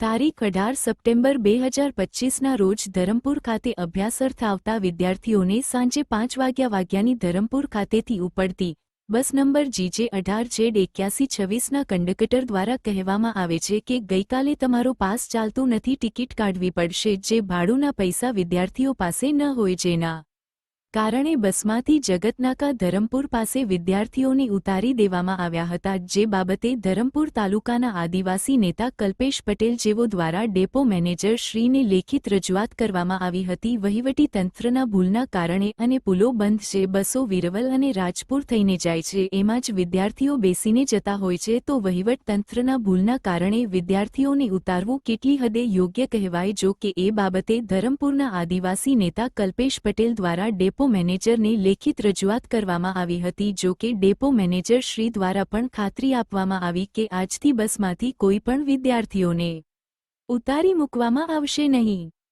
તારીખ અઢાર સપ્ટેમ્બર બે હજાર પચ્ચીસના રોજ ધરમપુર ખાતે અભ્યાસર્થ આવતા વિદ્યાર્થીઓને સાંજે પાંચ વાગ્યા વાગ્યાની ધરમપુર ખાતેથી ઉપડતી બસ નંબર જીજે અઢાર જેડ એક્યાસી છવ્વીસના કંડક્ટર દ્વારા કહેવામાં આવે છે કે ગઈકાલે તમારો પાસ ચાલતું નથી, ટિકિટ કાઢવી પડશે, જે ભાડુના પૈસા વિદ્યાર્થીઓ પાસે ન હોય જેના કારણે બસમાંથી જગતનાકા ધરમપુર પાસે વિદ્યાર્થીઓને ઉતારી દેવામાં આવ્યા હતા, જે બાબતે ધરમપુર તાલુકાના આદિવાસી નેતા કલ્પેશ પટેલ જેવો દ્વારા ડેપો મેનેજર શ્રીને લેખિત રજૂઆત કરવામાં આવી હતી, વહીવટી તંત્રના ભૂલના કારણે અને પુલો બંધ છે, બસો વિરવલ અને રાજપુર થઈને જાય છે, એમાં જ વિદ્યાર્થીઓ બેસીને જતા હોય છે, તો વહીવટ તંત્રના ભૂલના કારણે વિદ્યાર્થીઓને ઉતારવું કેટલી હદે યોગ્ય કહેવાય, જો કે એ બાબતે ધરમપુરના આદિવાસી નેતા કલ્પેશ પટેલ દ્વારા ડેપો મેનેજરને લેખિત રજૂઆત કરવામાં આવી હતી જો કે ડેપો મેનેજર શ્રી દ્વારા પણ ખાતરી આપવામાં આવી કે આજથી બસમાંથી કોઈ પણ વિદ્યાર્થીઓને ઉતારી મૂકવામાં આવશે નહીં.